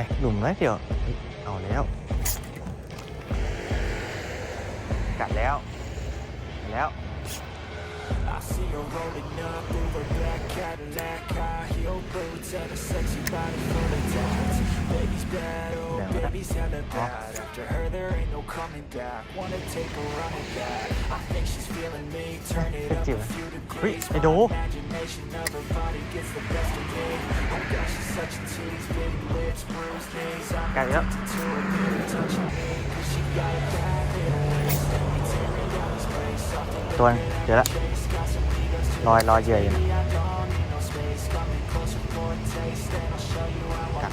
นี่หลุมนะเดี๋ยว เอาแล้ว กัดแล้วกัดแล้ว I see her rolling up in her black Cadillac High heel boots and a sexy body full of tats Baby's bad, oh Yeah, what baby's hella bad After her there ain't no coming back Wanna take a run at that I think she's feeling me Turn it up a few เฮ้ย degrees ไอ้โด Imagination of her body gets the best of me Oh gosh, she's such a tease Big lips, bruised knees I'm กัดแล้ว addicted to her beauty touching me Cause she got a bad little waist We tearing down this place Off the ตัวนึงเดี๋ยวละลอยลอยเหยื่ออยู่นะกัด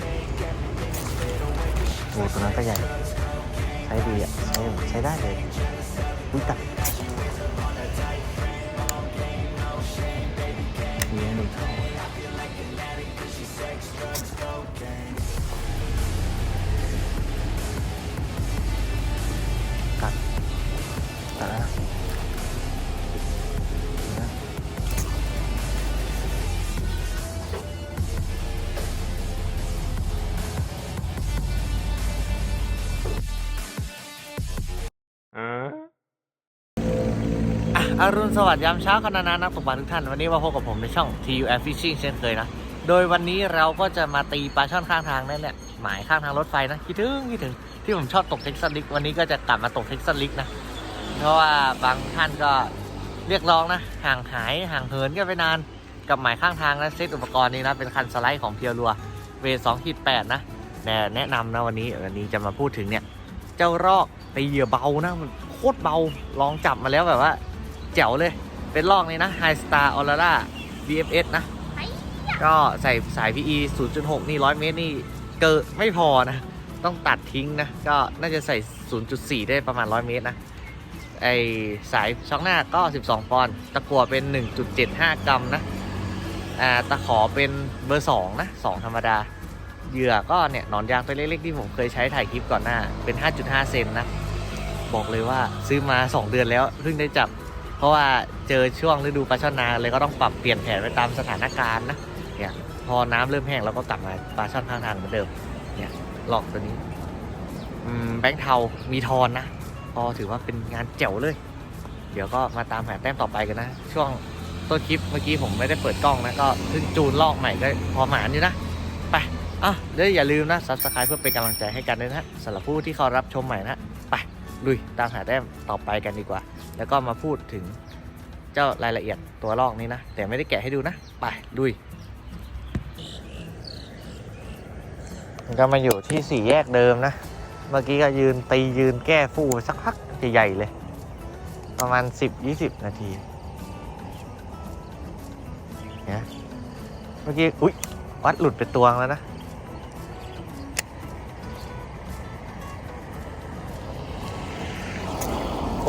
โอ้ตัวนั้นก็ใหญ่ ใช้ดีอะใช้ใช้ได้เลยอุ้ยตัดดีนะหนึ่ง อรุณสวัสดิ์ยามเช้าคณะนานักตกปลาทุกท่าน วันนี้มาพบกับผมในช่อง TU Air Fishing เช่นเคยนะ โดยวันนี้เราก็จะมาตีปลาช่อนข้างทางนั่นแหละหมายข้างทางรถไฟนะ คิดถึงคิดถึงที่ผมชอบตกเท็กซัสลิกวันนี้ก็จะกลับมาตกเท็กซัสลิกนะ เพราะว่าบางท่านก็เรียกร้องนะ ห่างหายห่างเหินกันไปนาน กับหมายข้างทางนะเซตอุปกรณ์นี้นะเป็นคันสไลด์ของเพียวรัวเวสองขีดแปดนะแนะนำนะวันนี้วันนี้จะมาพูดถึงเนี่ยเจ้ารอกตีเหยื่อเบานะโคตรเบาลองจับมาแล้วแบบว่า แจ๋วเลย เป็นลอกนี้นะ High Star Aurora BFS นะ ก็ใส่สาย PE 0.6 นี่ 100 เมตรนี่ เกิดไม่พอนะ ต้องตัดทิ้งนะ ก็น่าจะใส่ 0.4 ได้ประมาณ 100 เมตรนะ ไอสายช็อคหน้าก็ 12 ปอนด์ตะกั่วเป็น 1.75 กรัมนะ อ่า ตะขอเป็นเบอร์ 2 นะ 2 ธรรมดา เหยื่อก็เนี่ยหนอนยางตัวเล็กๆ ที่ผมเคยใช้ถ่ายคลิปก่อนหน้า เป็น 5.5 เซนนะ บอกเลยว่าซื้อมา 2 เดือนแล้วเพิ่งได้จับ เพราะว่าเจอช่วงฤดูปลาช่อนนาเลยก็ต้องปรับเปลี่ยนแผนไปตามสถานการณ์นะเนี่ยพอน้ำเริ่มแห้งเราก็กลับมาปลาช่อนข้างทางเหมือนเดิมเนี่ยหลอกตัวนี้แบงค์เทามีทอนนะพอถือว่าเป็นงานเจ๋วเลย เดี๋ยวก็มาตามหาแต้มต่อไปกันนะ ช่วงต้นคลิปเมื่อกี้ผมไม่ได้เปิดกล้องนะก็เพิ่งจูนลอกใหม่ก็พอหมานอยู่นะไปอะเดี๋ยวอย่าลืมนะ subscribe เพื่อเป็นกำลังใจให้กันด้วยนะสำหรับผู้ที่เขารับชมใหม่นะไปลุยตามหาแต้มต่อไปกันดีกว่า แล้วก็มาพูดถึงเจ้ารายละเอียดตัวลอกนี้นะ แต่ไม่ได้แกะให้ดูนะ ไปลุยก็มาอยู่ที่สี่แยกเดิมนะ เมื่อกี้ก็ยืนตียืนแก้ฟูสักพักใหญ่ๆเลย ประมาณ 10-20 นาทีเนี่ยเมื่อกี้ อุ๊ย วัดหลุดไปตัวแล้วนะ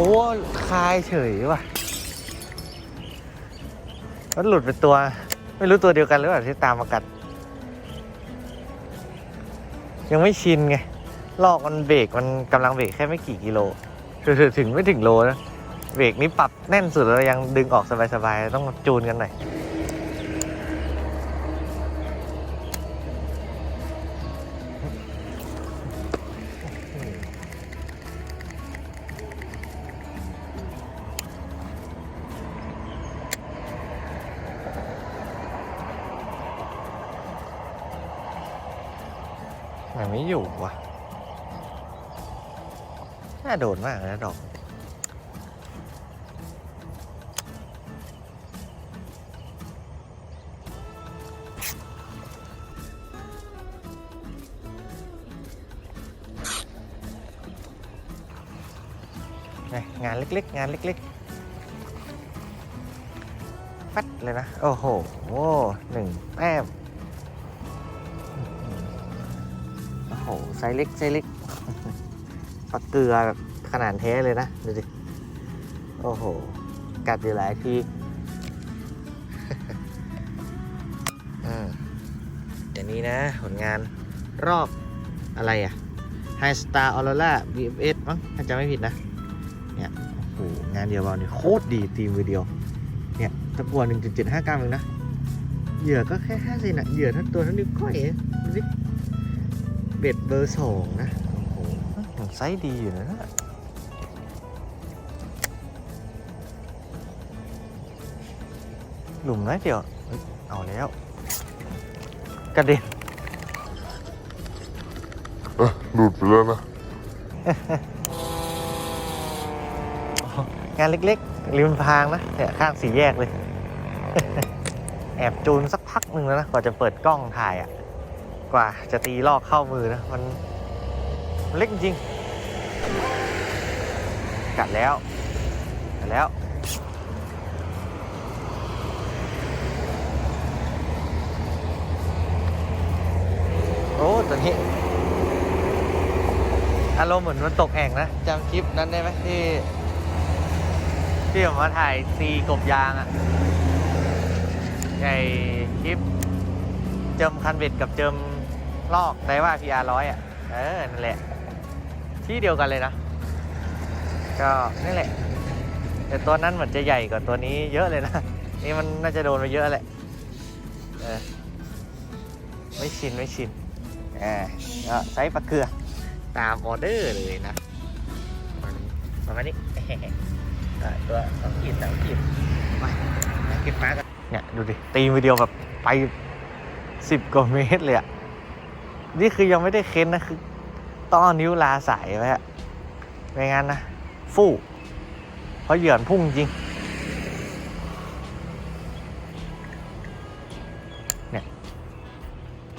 โอ้คายเฉยว่ะมันหลุดไปตัว ไม่รู้ตัวเดียวกันหรือเปล่าที่ตามมากัด ยังไม่ชินไงลอกมันเบรกมันกำลังเบรกแค่ไม่กี่กิโลถึงถึงไม่ถึงโลนะเบรกนี้ปรับแน่นสุดแล้วยังดึงออกสบายๆต้องจูนกันหน่อย โดนมากเลยนะดอกไงงานเล็กๆ งานเล็กๆฟัดเลยนะ โอ้โหหนึ่งแต้มโอ้โหไซเล็กไซเล็กปลาเกลือแบบ ขนาดแท้เลยนะ ดูดิ โอ้โห กัดอยู่หลายทีอืมเดี๋ยวนี้นะ ผลงานรอบอะไรอะ่ะ High Star Aurora BFS มั้งถ้าจำไม่ผิดนะ เนี่ยโอ้โหงานเดียวเบาเนี่ยโคตรดีตีมือเดียวเนี่ยตะกัว1.75กรัมเองนะ เหยื่อก็แค่5เซนอะเหยื่อเท่าตัวเท่านิ้วก้อยดูสิเบ็ดเบอร์สองนะ โอ้โหมันไซส์ดีอยู่นะ หลุมน้อยเดียวเฮ้ยเอาแล้ว กระเด็นอะหลุดไปแล้วนะ งานเล็กๆริมทางนะเนี่ยข้างสี่แยกเลย แอบจูนสักพักหนึ่งแล้วนะกว่าจะเปิดกล้องถ่ายอะ่ะ กว่าจะตีลอกเข้ามือนะ มันมันเล็กจริง กัดแล้ว กัดแล้ว โอ้ตัวนี้ อารมณ์เหมือนมันตกแอ่งนะจำคลิปนั้นได้ไหมที่ที่ผมมาถ่ายตีกบยางอะไอคลิป เจิมคันเบ็ดกับเจิมลอกไดว่า PR ร้อยอะเออ นั่นแหละ ที่เดียวกันเลยนะ ก็นี่แหละ แต่ตัวนั้นเหมือนจะใหญ่กว่าตัวนี้เยอะเลยนะ นี่มันน่าจะโดนไปเยอะแหละ เออ ไม่ชิน ไม่ชินแหมก็ใช้ปลาเกลือ ตามออเดอร์เลยนะประมาณนี้ตัวสองขีดสามขีดมาเก็บปลากันเนี่ยดูดิ ตีมือเดียวแบบไปสิบกว่าเมตรเลยอะนี่คือยังไม่ได้เค้นนะคือต้องนิ้วลาสายไว้อะไม่งั้นนะ ฟู่เพราะเหยื่อนพุ่งจริง เนี่ย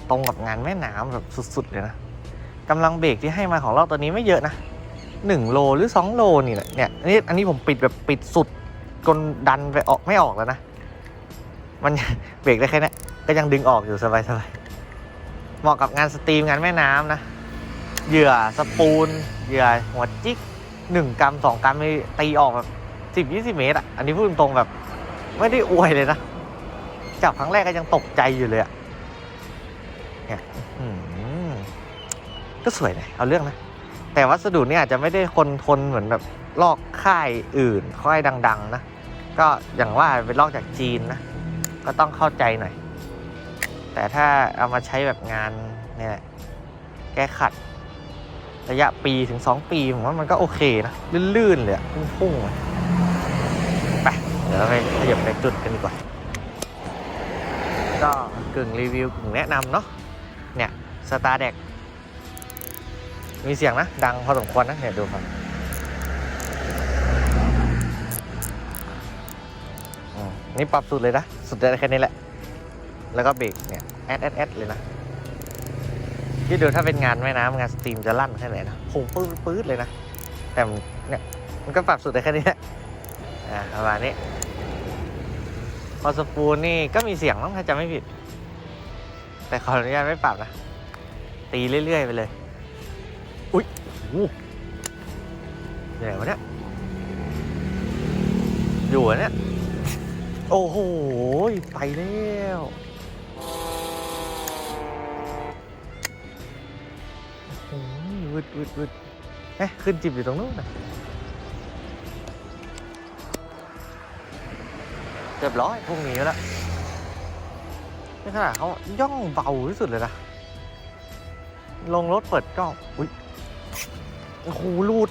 ตรงกับงานแม่น้ำแบบสุด ๆ เลยนะ กำลังเบรกที่ให้มาของเราตัวนี้ไม่เยอะนะหนึ่งโลหรือสองโลนี่แหละเนี่ยอันนี้อันนี้ผมปิดแบบปิดสุดจนดันไปออกไม่ออกแล้วนะ มันเบรกได้แค่นี้ก็ยังดึงออกอยู่สบายสบายเหมาะกับงานสตรีมงานแม่น้ำนะเหยื่อสปูนเหยื่อหัวจิกหนึ่งกรัมสองกรัมนี่ตีออกแบบสิบยี่สิบเมตรอะ อันนี้พูดตรงๆแบบ ไม่ได้อวยเลยนะ จับครั้งแรกก็ยังตกใจอยู่เลยอะเนี่ย ก็สวยนะเอาเรื่องนะ แต่วัสดุเนี่ยอาจจะไม่ได้คนทนเหมือนแบบลอกค่ายอื่นค่ายดัง ๆ นะ ก็อย่างว่าเป็นลอกจากจีนนะ ก็ต้องเข้าใจหน่อย แต่ถ้าเอามาใช้แบบงานเนี่ยแก้ขัด ระยะปีถึง 2 ปีผมว่ามันก็โอเคนะ ลื่น ๆ เลยพุ่งๆไปเดี๋ยวเราไปขยับไปจุดกันดีกว่า ก็กึ่งรีวิวกึ่งแนะนำเนาะเนี่ยสตาร์เด็ก มีเสียงนะ ดังพอสมควรนะเนี่ยดูครับอืมนี่ปรับสุดเลยนะ สุดได้แค่นี้แหละ แล้วก็เบรกเนี่ยแอดแอดแอดเลยนะที่ดูถ้าเป็นงานแม่น้ำงานสตรีมจะลั่นแค่ไหนนะพุ่งปื๊ดปื๊ดเลยนะ แต่เนี่ยมันก็ปรับสุดได้แค่นี้แหละอ่าประมาณนี้ พอสปูนนี่ก็มีเสียงมั้งถ้าจำไม่ผิด แต่ขออนุญาตไม่ปรับนะ ตีเรื่อยๆไปเลย อุ้ยโอ้โหอยู่ไหนวะเนี่ย อยู่อะเนี่ย โอ้โห ไปแล้ว โอ้ยวืดวืดวืดเอ๊ะขึ้นจิบอยู่ตรงนู้นนะเรียบร้อยพรุ่งนี้แล้วนี่ขนาดเขาย่องเบาที่สุดเลยนะ ลงรถเปิดกล้อง อุ้ย โอ้โหรูด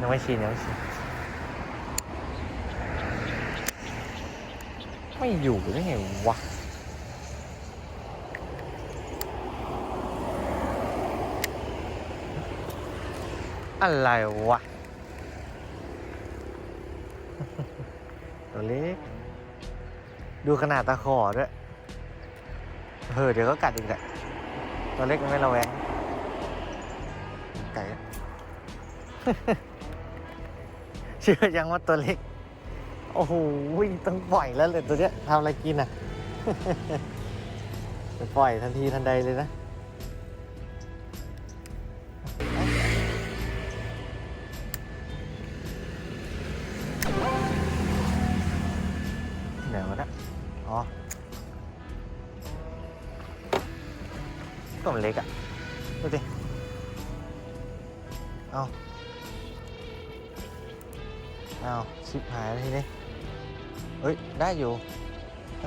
ยังไม่ชินยังไม่ชินไม่อยู่ได้ไงวะอะไรวะตัวเล็ก ดูขนาดตะขอด้วยเออเดี๋ยวก็กัดอีกแหละ ตัวเล็กมันไม่ระแวง ไก่ เชื่อยังว่าตัวเล็ก โอ้โหต้องปล่อยแล้วเลยตัวเนี้ยทำอะไรกินอะไปปล่อยทันทีทันใดเลยนะ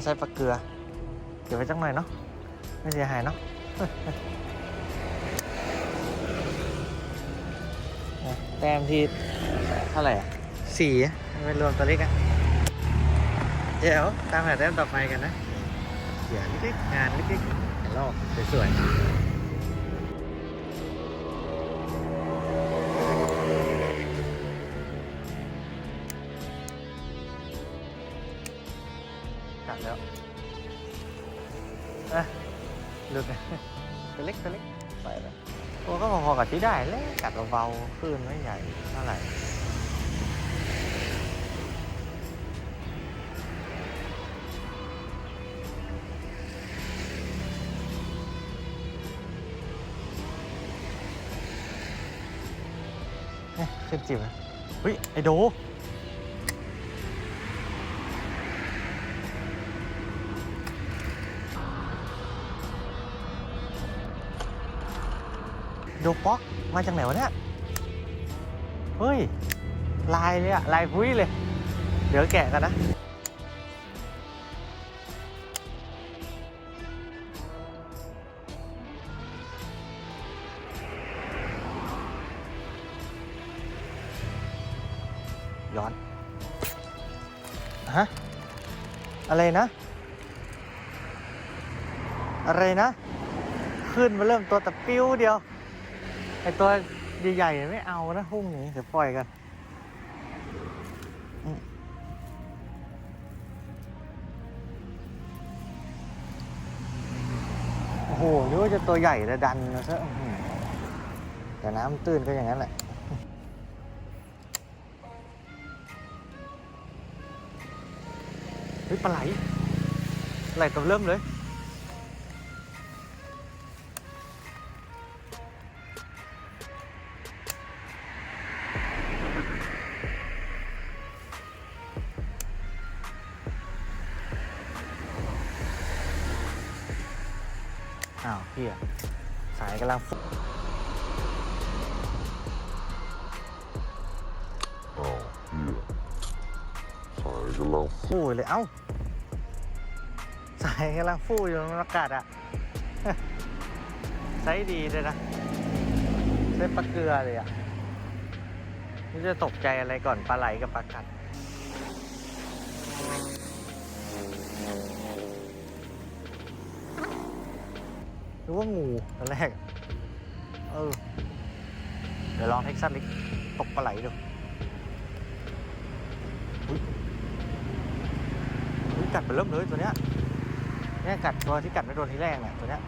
ใช้ปลาเกลือ เก็บไว้จังหน่อยเนาะไม่เสียหายเนาะแต้มที่เท่าไหร่อะสี่ไม่รวมตัวเล็กอะเดี๋ยวตามหาแต้มต่อไปกันนะเขียนเล็กๆงานเล็กๆลอกสวยๆ ที่ได้แล้วกัดเบาๆคลื่นไม่ใหญ่เท่าไหร่เนี่ยขึ้นจิบนะเฮ้ย ไอโด โดป๊อกมาจากไหนวะเนี่ย เฮ้ย ลายเลยอะลายพุ้ยเลย เดี๋ยวแกะกันนะย้อน ฮะ อะไรนะ อะไรนะ ขึ้นมาเริ่มตัวแต่ปิ้วเดียว ไอตัวใหญ่ๆไม่เอานะพรุ่งนี้เดี๋ยวปล่อยกันโอ้โหนึกว่าจะตัวใหญ่แล้วดันนะซะแต่น้ำตื้นก็อย่างนั้นแหละเฮ้ยปลาไหลไหลตัวเริ่มเลย อ้าวพี่อะสายกำลังฟุอ้าวเฮียสายกำลังฟู่เลยเอ้าสายกำลังฟู่อยู่ในอากาศอะไซส์ดีเลยนะใช้ปลาเกลือเลยอะนี่จะตกใจอะไรก่อนปลาไหลกับปลากัด หรือว่างูตอนแรก เออ เดี๋ยวลองเท็กซัสลิกตกปลาไหลดูอุ๊ยกัดไปเริ่มเลยตัวเนี้ยเนี่ยกัดตัวที่กัดไม่โดนที่แรกเนี่ยตัวเนี้ย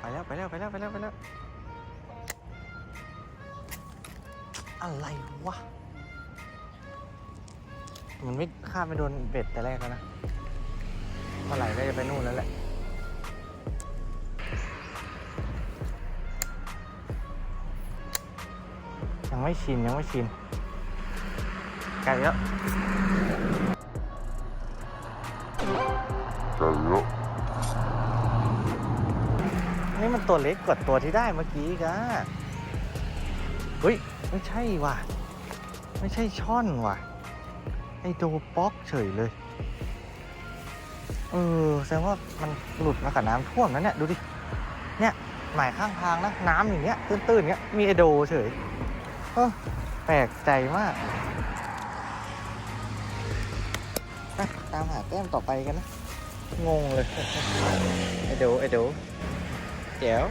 ไปแล้วไปแล้วไปแล้วไปแล้วไปแล้วอะไรวะ มันไม่ข้ามไม่โดนเบ็ดแต่แรกแล้วนะเมื่อไหร่ก็จะไปนู่นแล้วแหละ ยังไม่ชิน ยังไม่ชินไกลแล้วไกันเยอะนี่มันตัวเล็กกว่าตัวที่ได้เมื่อกี้กะเฮ้ย ไม่ใช่ว่ะ ไม่ใช่ช่อนว่ะไอโดป๊อกเฉยเลย เออแสดงว่ามันหลุดมากับน้ำท่วมนะเนี่ยดูดิ เนี่ยหมายข้างทางนะน้ำอย่างเงี้ยตื้นๆเงี้ยมีไอโดเฉยเออแปลกใจมากตามหาแต้มต่อไปกันนะ งงเลย ไอโดไอโดแจ๋ว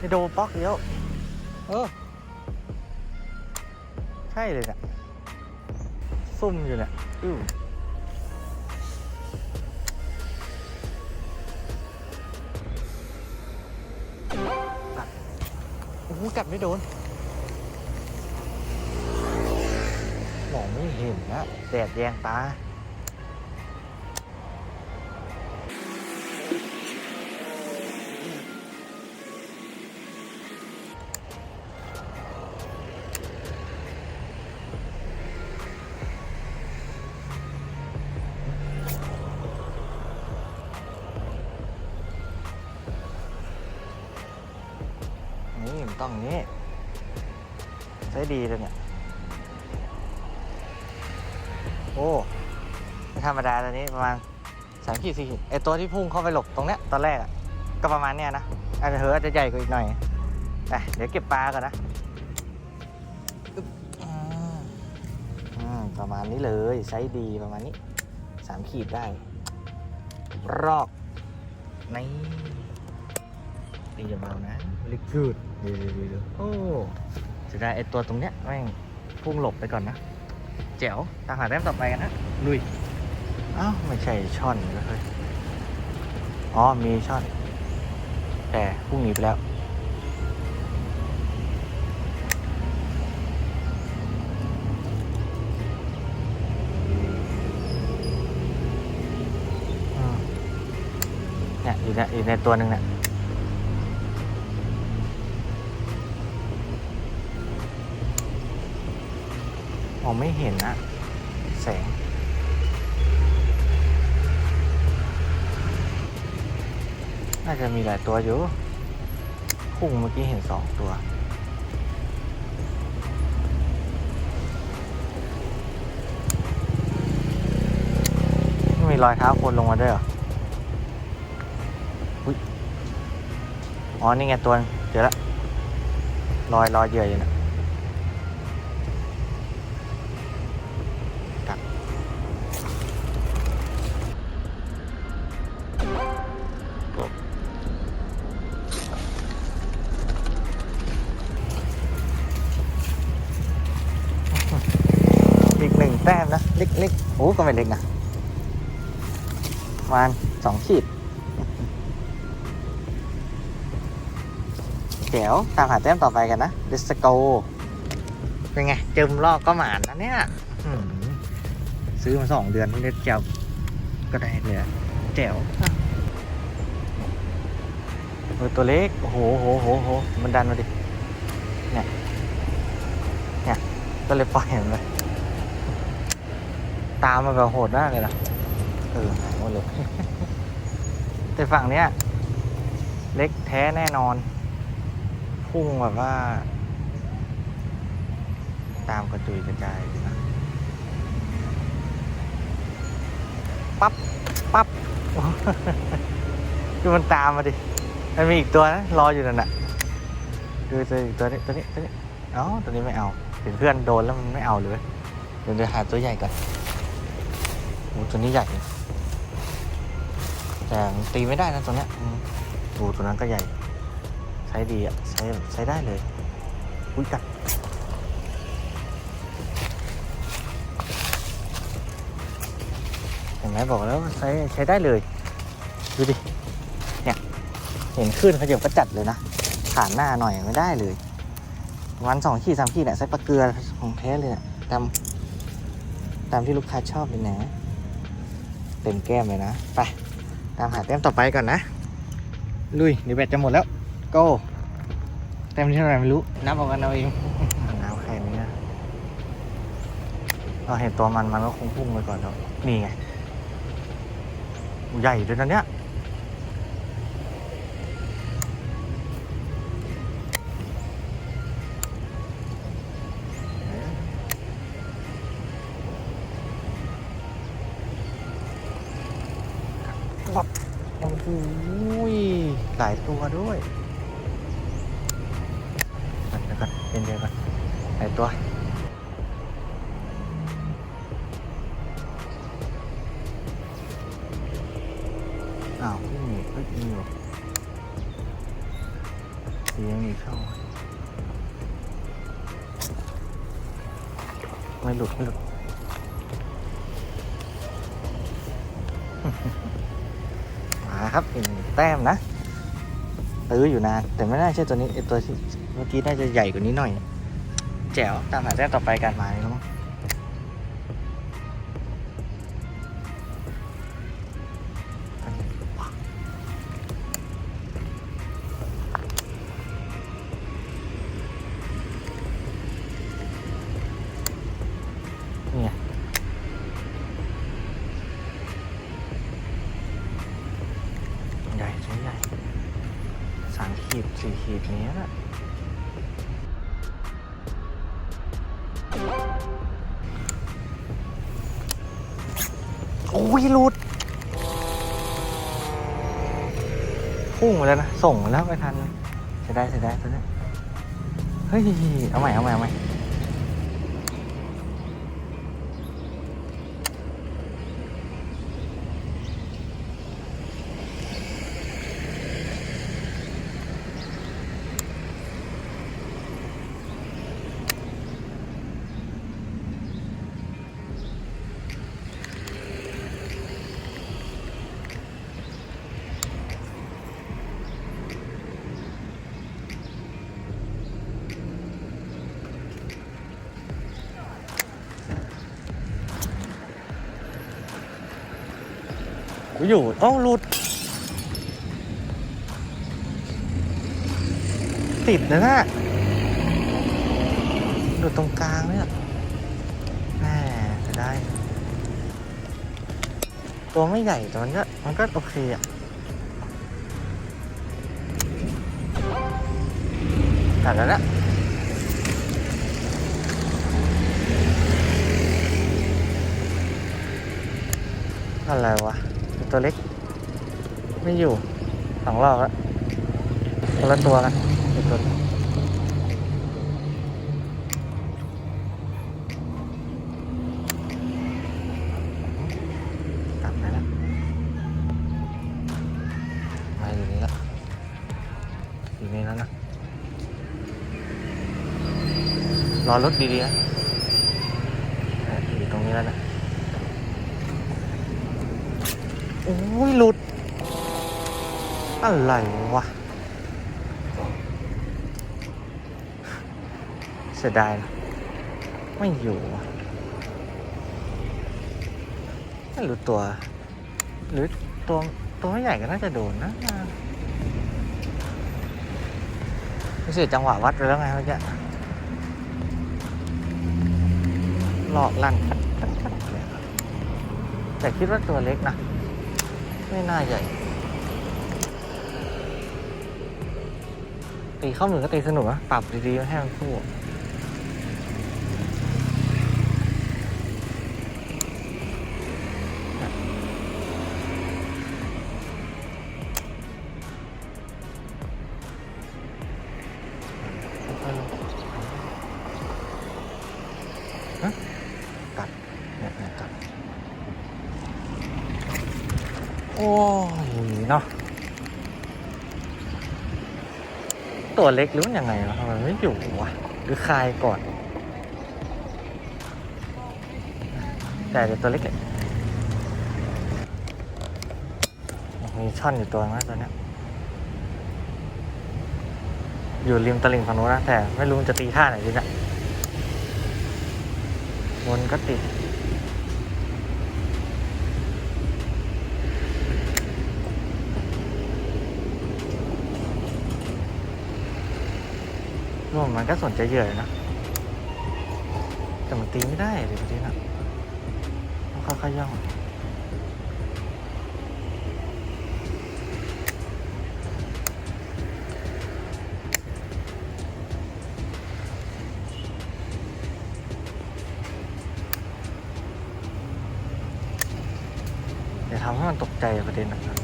ไอโดป๊อกเดียว เออ ใช่เลยเนี่ยซุ่มอยู่เนี่ยอื้อกัดโอ้โหกัดไม่โดน มองไม่เห็นนะแดดแยงตา ใช้ดีเลยเนี่ย โอ้ไม่ธรรมดาตัวนี้ประมาณสามขีดสี่ขีดไอตัวที่พุ่งเข้าไปหลบตรงเนี้ยตอนแรกอะก็ประมาณเนี้ยนะอาจจะเหอะอาจจะใหญ่กว่าอีกหน่อยไปเดี๋ยวเก็บปลาก่อนนะประมาณนี้เลยไซส์ดีประมาณนี้สามขีดได้ รอกในี่ตีจะเบานะลิกกูด ดี๋ยวเดี๋ยวเดี๋ยวโอ้จะได้ไอตัวตรงเนี้ยแม่งพุ่งหลบไปก่อนนะ แจ๋วตามหาแต้มต่อไปกันนะลุยอ้าวไม่ใช่ช่อนเลยอ๋อมีช่อน แต่พุ่งหนีไปแล้วอืมเนี่ยอยู่ในอยู่ในตัวหนึ่งเนี่ย มองไม่เห็นอะแสง น่าจะมีหลายตัวอยู่พุ่งเมื่อกี้เห็นสองตัวมีรอยเท้าคนลงมาด้วยเหรออ๋อ นี่ไงตัวเจอละ รอยรอยเหยื่ออยู่นะ ต้มนะเล็กๆโอ้ก็ไม่เล็กนะประมาณสองขีดเดี๋ยวตามหาแต้มต่อไปกันนะ Let's go เป็นไงเจิมลอกก็หมานนะเนี่ยซื้อมาสองเดือนเพิ่งได้เจ้าก็ได้เลยแจ๋วเออตัวเล็กโอ้โหโหโหโหมันดันมาดิเนี่ยเนี่ยก็เลยปล่อยมันไป ตามมาแบบโหดมากเลยนะเออหายหมดเลย แต่ฝั่งเนี้ย เล็กแท้แน่นอน พุ่งแบบว่า ตามกระจุยกระจายเลยนะปั๊บปั๊บโอ้มันตามมาดิ มันมีอีกตัวนะรออยู่นั่นน่ะดูตัวอีกตัวนี้ตัวนี้ตัวนี้อ้าตัวนี้ไม่เอาเห็นเพื่อนโดนแล้วมันไม่เอาเลยเดี๋ยวเดี๋ยวหาตัวใหญ่ก่อน อ้ตัวนี้ใหญ่แต่ตีไม่ได้นะตัวเนี้ยอืมโอ้ตัวนั้นก็ใหญ่ ใช้ดีอะ ใช้ใช้ได้เลย อุ้ยกัดเห็นไหมบอกแล้วใช้ใช้ได้เลย ดูดิ เนี่ย เห็นขึ้นเขาเดี๋ยวก็จัดเลยนะ ผ่านหน้าหน่อยไม่ได้เลยวันสองขีดสามขีดเนี่ยใส่ปลาเกลือของแท้เลยเนี่ยตามตามที่ลูกค้าชอบเลยนะ เต็มแก้มเลยนะ ไป ตามหาแต้มต่อไปก่อนนะ ลุยเดี๋ยวแบตจะหมดแล้ว โก้เต็มที่เท่าไหร่ไม่รู้ นับเอากันเอาเองน้ำแค่นี้นะเราเห็นตัวมันมันก็คงพุ่งไปก่อนแล้วนี่ไง ใหญ่ด้วยนะเนี่ย หลายตัวด้วยเดี๋ยวก่อนเย็นเดียวก่อนหลายตัวอ้าวไม่มีเฮ้ยมีอยู่สียังมีเข้า ไม่หลุด ไม่หลุดมาครับอีกหนึ่งแต้มนะ ตื้ออยู่นานแต่ไม่น่าใช่ตัวนี้ไอตัวที่เมื่อกี้น่าจะใหญ่กว่านี้หน่อย แจ๋วตามหาแต้มต่อไปกันมาเลยมั้ง โอ้ยหลุดพุ่งมาแล้วนะ ส่งแล้วไม่ทันเสียดายเสียดายตัวนี้เฮ้ย เอาใหม่ เอาใหม่ เอาใหม่ อยู่เอ้าหลุด ติดนะน่ะหลุดตรงกลางเนี่ยแม่จะได้ ตัวไม่ใหญ่แต่มันก็มันก็โอเคอะตัดแล้วนะอะไรวะ ไม่อยู่สองรอบแล้วคนละตัวกันอีกตัวกลับไปแล้วมาอยู่นี่ละอยู่นี่แล้วนะรอรถดีๆนะเอออยู่ตรงนี้แล้วนะโอ้ยหลุด อะไรวะเสียดายนะไม่อยู่ไม่รู้ตัว หรือตัวตัวไม่ใหญ่ก็น่าจะโดนนะไม่เสียจังหวะวัดไปแล้วไงเมื่อกี้หลอกลั่นแต่คิดว่าตัวเล็กนะ ไม่น่าใหญ่ ตีเข้ามือก็ตีสนุกนะปรับดีๆให้ทั้งคู่ ตัวเล็กหรือมันยังไงวะทำไมไม่อยู่วะหรือคลายก่อน แต่เดี๋ยวตัวเล็กเลยมีช่อนอยู่ตัวนะตัวเนี้ยอยู่ริมตลิ่งฝั่งนู้นนะแต่ไม่รู้มันจะตีท่าไหนดีนะวนก็ติด รวมมันก็สนใจเยื่ออยู่นะ แต่มันตีไม่ได้เลยทีนะต้องค่อยๆย่องอย่าทำให้มันตกใจประเด็นนะครับ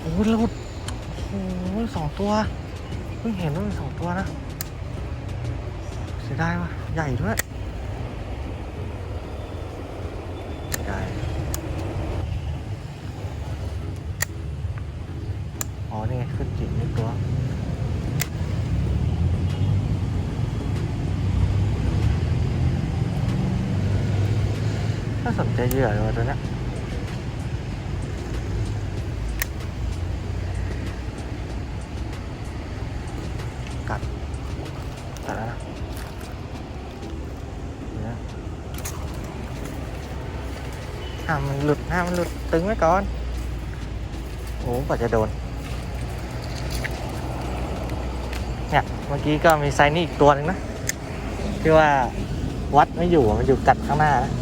โอ้ยหลุดโอ้ยสองตัว เพิ่งเห็นว่ามีสองตัวนะ เสียดายว่ะ ใหญ่ด้วยใหญ่อ๋อนี่ไงขึ้นจิ๋นี่ตัวถ้าสนใจเยอะเลยตัวเนี้ย กัดกัดแล้วนะเดี๋ยวนะห้ามมัน ห้ามมันหลุดตึงไว้ก่อน โอ้กว่าจะโดน เนี่ย เมื่อกี้ก็มีไซนี่อีกตัวหนึ่งนะที่ว่าวัดไม่อยู่มันอยู่กัดข้างหน้านะ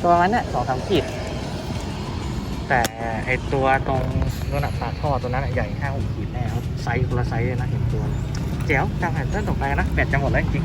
ก็ประมาณเนี้ยสองสามขีด แต่ไอตัวตรงนู่นนะปากท่อตัวนั้นใหญ่ห้าหกขีดแน่ครับไซส์คนละไซส์เลยนะเห็นตัวเลยแจ๋วตามแผนเต้นต่อไปนะแบตจะหมดแล้วจริง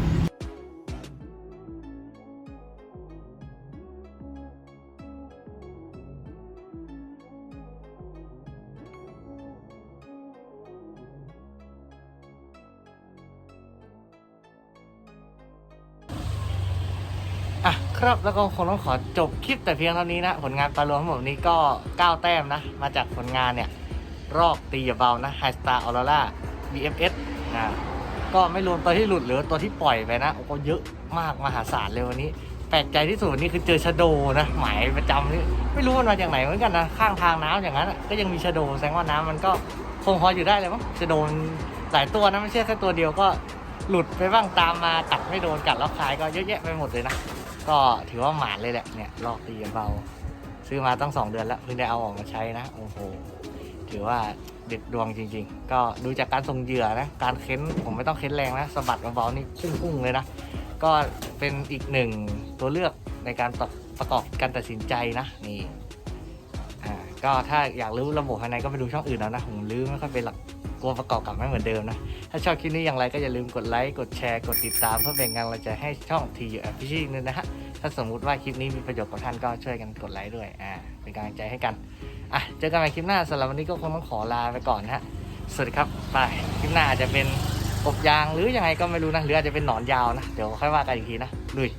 ครับแล้วก็คงต้องขอจบคลิปแต่เพียงเท่านี้นะ ผลงานปลารวมทั้งหมดนี้ก็ 9 แต้มนะ มาจากผลงานเนี่ยรอกตีอย่าเบานะไฮสตาร์ออโรรา BFS นะก็ไม่รวมตัวที่หลุดหรือตัวที่ปล่อยไปนะโอ้โหเยอะมากมหาศาลเลยวันนี้ แปลกใจที่สุดวันนี้คือเจอชะโดนะ หมายประจำนี่ไม่รู้มันมาจากไหนเหมือนกันนะ ข้างทางน้ำอย่างนั้นก็ยังมีชะโดแสดงว่าน้ำมันก็คงพออยู่ได้เลยมั้งชะโดนหลายตัวนะไม่ใช่แค่ตัวเดียวก็หลุดไปบ้างตามมากัดไม่โดนกัดแล้วคายก็เยอะแยะไปหมดเลยนะ ก็ถือว่าหมานเลยแหละเนี่ยลอกตีเบา ซื้อมาตั้งสองเดือนแล้วเพิ่งได้เอาออกมาใช้นะ โอ้โห ถือว่าเด็ดดวงจริง ๆ ก็ดูจากการทรงเหยื่อนะ การเค้นผมไม่ต้องเค้นแรงนะสะบัดเบาๆนี่พุ่งๆเลยนะ ก็เป็นอีกหนึ่งตัวเลือกในการประประกอบการตัดสินใจนะนี่อ่าก็ถ้าอยากรู้ระบบภายในก็ไปดูช่องอื่นแล้วนะ ผมลืมไม่ค่อยเป็นหลัก กลัวประกอบกลับไม่เหมือนเดิมนะ ถ้าชอบคลิปนี้อย่างไรก็อย่าลืมกดไลค์ กดแชร์ กดติดตามเพื่อเป็นกำลังใจให้ช่อง t u f f i s h i n g ด้วยนะฮะ ถ้าสมมุติว่าคลิปนี้มีประโยชน์กับท่านก็ช่วยกันกดไลค์ด้วย อ่า เป็นกำลังใจให้กัน อะ เจอกันใหม่คลิปหน้าสำหรับวันนี้ก็คงต้องขอลาไปก่อนนะฮะ สวัสดีครับบายคลิปหน้าอาจจะเป็นกบยางหรือยังไงก็ไม่รู้นะ หรืออาจจะเป็นหนอนยาวนะ เดี๋ยวค่อยว่ากันอีกทีนะ ลุย